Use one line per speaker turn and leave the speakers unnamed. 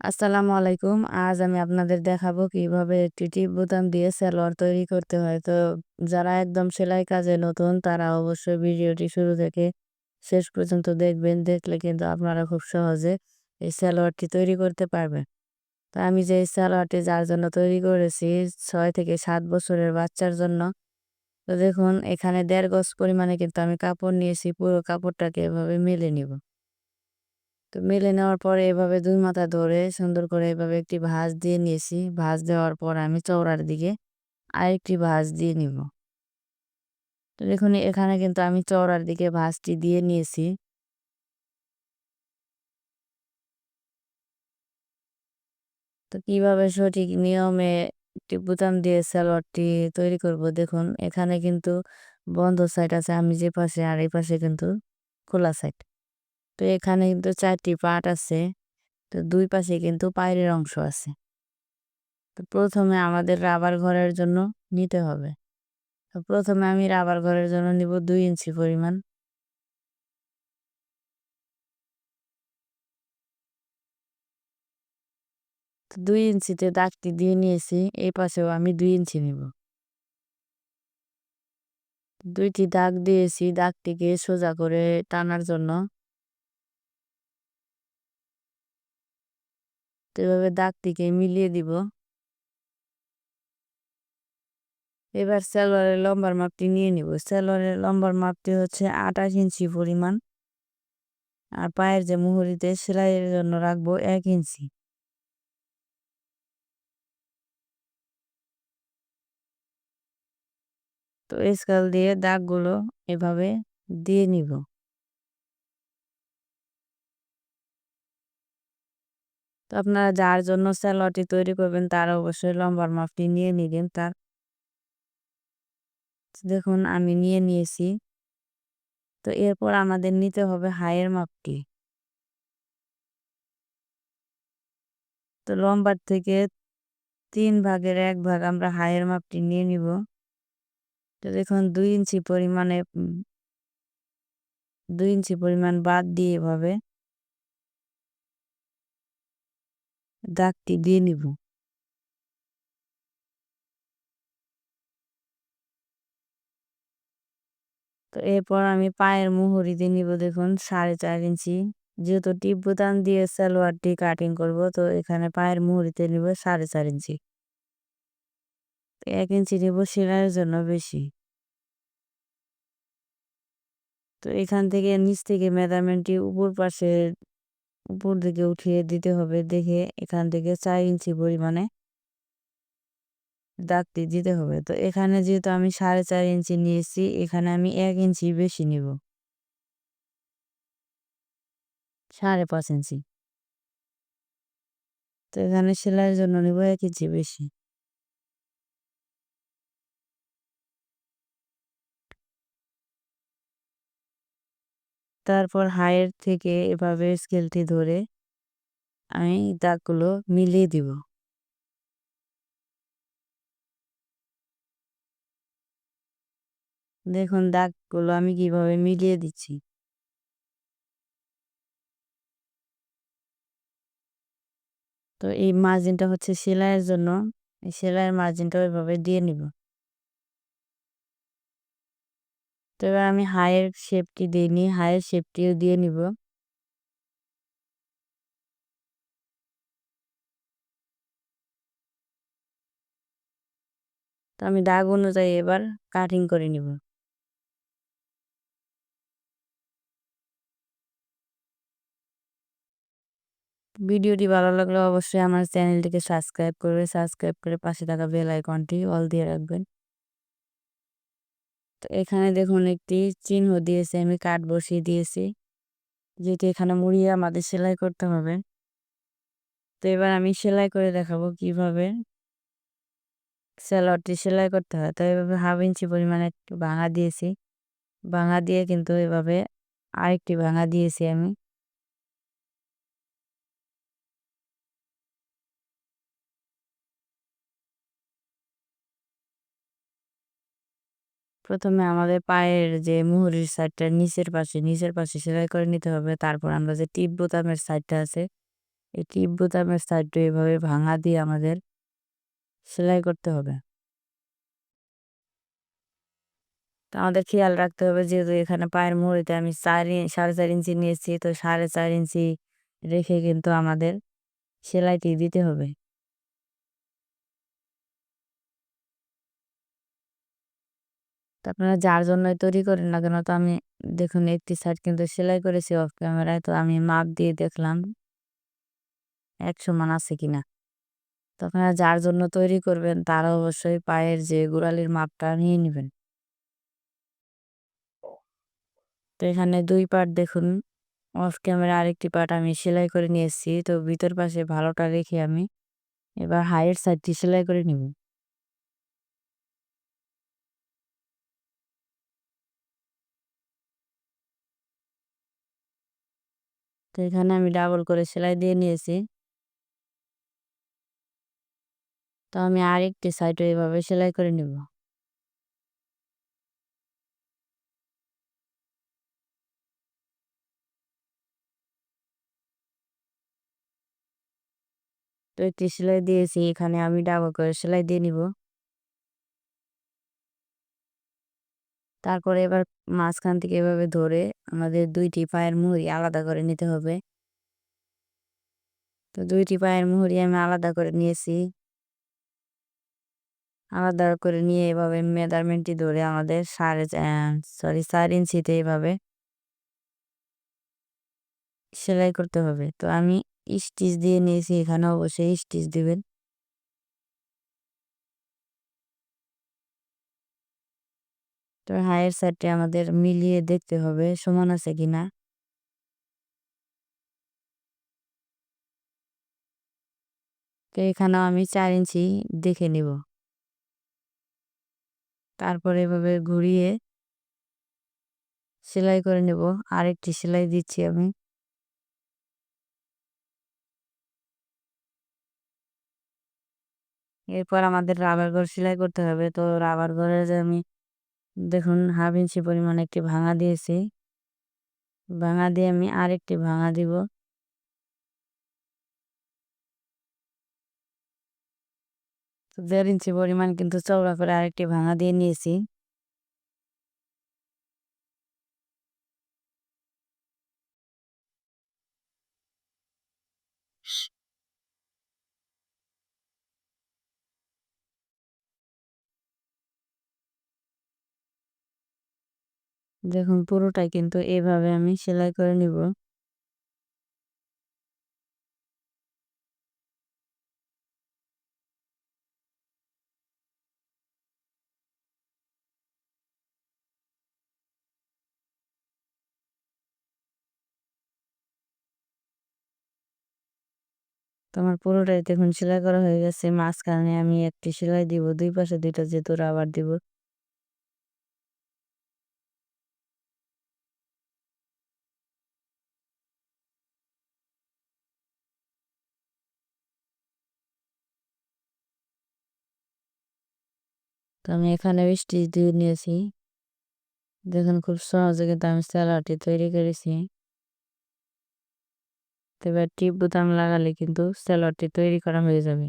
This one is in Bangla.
আসসালামু আলাইকুম। আজ আমি আপনাদের দেখাবো কীভাবে একটি টিপ বোতাম দিয়ে সালোয়ার তৈরি করতে হয়। তো যারা একদম সেলাই কাজে নতুন, তারা অবশ্যই ভিডিওটি শুরু থেকে শেষ পর্যন্ত দেখবেন। দেখলে কিন্তু আপনারা খুব সহজে এই সালোয়ারটি তৈরি করতে পারবেন। তো আমি যে সালোয়ারটি যার জন্য তৈরি করেছি, ছয় থেকে সাত বছরের বাচ্চার জন্য। তো দেখুন, এখানে দেড় গজ পরিমাণে কিন্তু আমি কাপড় নিয়েছি। পুরো কাপড়টাকে এভাবে মেলে নিব। তো মেলে নেওয়ার পরে এভাবে দুই মাথা ধরে সুন্দর করে এভাবে একটি ভাঁজ দিয়ে নিয়েছি। ভাঁজ দেওয়ার পর আমি চওড়ার দিকে আরেকটি ভাঁজ দিয়ে নিব। তো দেখুন, এখানে কিন্তু আমি চওড়ার দিকে ভাঁজটি দিয়ে নিয়েছি। তো কীভাবে সঠিক নিয়মে একটি বোতাম দিয়ে সালোয়ারটি তৈরি করব? দেখুন, এখানে কিন্তু বন্ধ সাইড আছে, আমি যে পাশে আর এই পাশে কিন্তু খোলা সাইড তো এখানে কিন্তু চারটি পার্ট আছে। তো দুই পাশে কিন্তু পায়ের অংশ আছে। তো প্রথমে আমাদের রাবার ঘরের জন্য নিতে হবে। তো প্রথমে আমি রাবার ঘরের জন্য নিব দুই ইঞ্চি পরিমাণ। দুই ইঞ্চিতে দাগটি দিয়ে নিয়েছি, এই পাশেও আমি দুই ইঞ্চি নিব। দুইটি দাগ দিয়েছি, দাগটিকে সোজা করে টানার জন্য। তো এভাবে দাগটিকে মিলিয়ে দিব। এবার সালোয়ারের লম্বার মাপটি নিয়ে নিব। সালোয়ারের লম্বার মাপটি হচ্ছে আঠাশ ইঞ্চি পরিমাণ। আর পায়ের যে মুহুরিতে সেলাইয়ের জন্য রাখব এক ইঞ্চি। তো স্কেল দিয়ে দাগগুলো এভাবে দিয়ে নিব। তো আপনারা যার জন্য স্যালোয়ারটি তৈরি করবেন, তারা অবশ্যই লম্বার মাপটি নিয়ে নিবেন তার। দেখুন, আমি নিয়ে নিয়েছি। তো এরপর আমাদের নিতে হবে হাইয়ের মাপটি। তো লম্বার থেকে তিন ভাগের এক ভাগ আমরা হাইয়ের মাপটি নিয়ে নিব। তো দেখুন, দুই ইঞ্চি পরিমাণে দুই ইঞ্চি পরিমাণ বাদ দিয়ে এভাবে দাগটি দিয়ে নিব। তো এরপর আমি পায়ের মুহুরি দিয়ে নিব দেখুন, সাড়ে চার ইঞ্চি। যেহেতু টিপ বোতাম দিয়ে সালোয়ারটি কাটিং করব, তো এখানে পায়ের মুহুরিতে নিব সাড়ে চার ইঞ্চি। এক ইঞ্চি নিব সেলাইয়ের জন্য বেশি। তো এখান থেকে নিচ থেকে মেজারমেন্টটি উপর পাশে উপর দিকে উঠিয়ে দিতে হবে, দেখে এখান থেকে চার ইঞ্চি পরিমাণে দাগটি দিতে হবে। তো এখানে যেহেতু আমি সাড়ে চার ইঞ্চি নিয়েছি, এখানে আমি এক ইঞ্চি বেশি নিব। সাড়ে পাঁচ ইঞ্চি। তো এখানে সেলাইয়ের জন্য নিব এক ইঞ্চি বেশি। তারপর হায়ের থেকে এভাবে স্কেলটি ধরে আমি দাগগুলো মিলিয়ে দিব। দেখুন, দাগগুলো আমি কীভাবে মিলিয়ে দিচ্ছি। তো এই মার্জিনটা হচ্ছে সেলাইয়ের জন্য, এই সেলাইয়ের মার্জিনটা ওইভাবে দিয়ে নিব। তো এবার আমি হায়ের শেপটি দিইনি হায়ের শেপটিও দিয়ে নিব। তো আমি দাগ অনুযায়ী এবার কাটিং করে নিব। ভিডিওটি ভালো লাগলে অবশ্যই আমার চ্যানেলটিকে সাবস্ক্রাইব করবে সাবস্ক্রাইব করে পাশে থাকা বেল আইকনটি অল দিয়ে রাখবেন। এখানে দেখুন একটি চিহ্ন দিয়েছে, আমি কাঠ বসিয়ে দিয়েছি। যেটি এখানে মুড়িয়ে আমাদের সেলাই করতে হবে। তো এবার আমি সেলাই করে দেখাবো কীভাবে সেলারটি সেলাই করতে হয়। তো এভাবে হাফ ইঞ্চি পরিমাণে একটু ভাঙা দিয়েছি। ভাঙা দিয়ে কিন্তু এভাবে আরেকটি ভাঙা দিয়েছি আমি। প্রথমে আমাদের পায়ের যে মুহুরির সাইডটা নিচের পাশে নিচের পাশে সেলাই করে নিতে হবে। তারপর আমরা যে টিপ বোতামের সাইডটা আছে, এই টিপ বোতামের সাইডটা এভাবে ভাঙা দিয়ে আমাদের সেলাই করতে হবে। তো আমাদের খেয়াল রাখতে হবে যেহেতু এখানে পায়ের মুড়িতে আমি চার সাড়ে চার ইঞ্চি নিয়েছি, তো সাড়ে চার ইঞ্চি রেখে কিন্তু আমাদের সেলাইটি দিতে হবে। তো আপনারা যার জন্যই তৈরি করেন না কেন, তো আমি দেখুন একটি সাইড কিন্তু সেলাই করেছি অফ ক্যামেরায় তো আমি মাপ দিয়ে দেখলাম এক সমান আছে কিনা। তো আপনারা যার জন্য তৈরি করবেন, তারা অবশ্যই পায়ের যে গোড়ালির মাপটা নিয়ে নেবেন। তো এখানে দুই পার্ট দেখুন অফ ক্যামেরা আরেকটি পার্ট আমি সেলাই করে নিয়েছি তো ভিতর পাশে ভালোটা রেখে আমি এবার হাইয়ের সাইডটি সেলাই করে নিব। তো এখানে আমি ডাবল করে সেলাই দিয়ে নিয়েছি। তো আমি আরেকটি সাইডে এভাবে সেলাই করে নিব। তো একটি সেলাই দিয়েছি, এখানে আমি ডাবল করে সেলাই দিয়ে নিব। তারপরে এবার মাঝখান থেকে এভাবে ধরে আমাদের দুইটি পায়ের মুহুরি আলাদা করে নিতে হবে। তো দুইটি পায়ের মুহুরি আমি আলাদা করে নিয়েছি। আলাদা করে নিয়ে এভাবে মেজারমেন্টটি ধরে আমাদের সাড়ে সরি চার ইঞ্চিতে এভাবে সেলাই করতে হবে। তো আমি স্টিচ দিয়ে নিয়েছি, এখানে অবশ্যই স্টিচ দিবেন। তো হায়ের সাইডটি আমাদের মিলিয়ে দেখতে হবে, সমান আছে কিনা? তো এখানেও আমি চার ইঞ্চি দেখে নিব। তারপরে এভাবে ঘুরিয়ে সেলাই করে নেব। আরেকটি সেলাই দিচ্ছি আমি। এরপর আমাদের রাবার ঘর সেলাই করতে হবে। তো রাবার ঘরে যে আমি দেখুন, হাফ ইঞ্চি পরিমাণ একটি ভাঙা দিয়েছি। ভাঙা দিয়ে আমি আরেকটি ভাঙা দিব। দেড় ইঞ্চি পরিমাণ কিন্তু চওড়া করে আরেকটি ভাঙা দিয়ে নিয়েছি। দেখুন, পুরোটাই কিন্তু এভাবে আমি সেলাই করে নিব। তোমার পুরোটাই দেখুন, সেলাই করা হয়ে গেছে। মাঝখানে আমি একটি সেলাই দিব, দুই পাশে দুইটা যেহেতু রাবার দিব। আমি এখানে স্টিচ দিয়ে নিয়েছি। দেখুন খুব সহজে কিন্তু আমি স্যালাডটি তৈরি করেছি। এবার টিপ বোতাম লাগালে কিন্তু স্যালাডটি তৈরি করা হয়ে যাবে।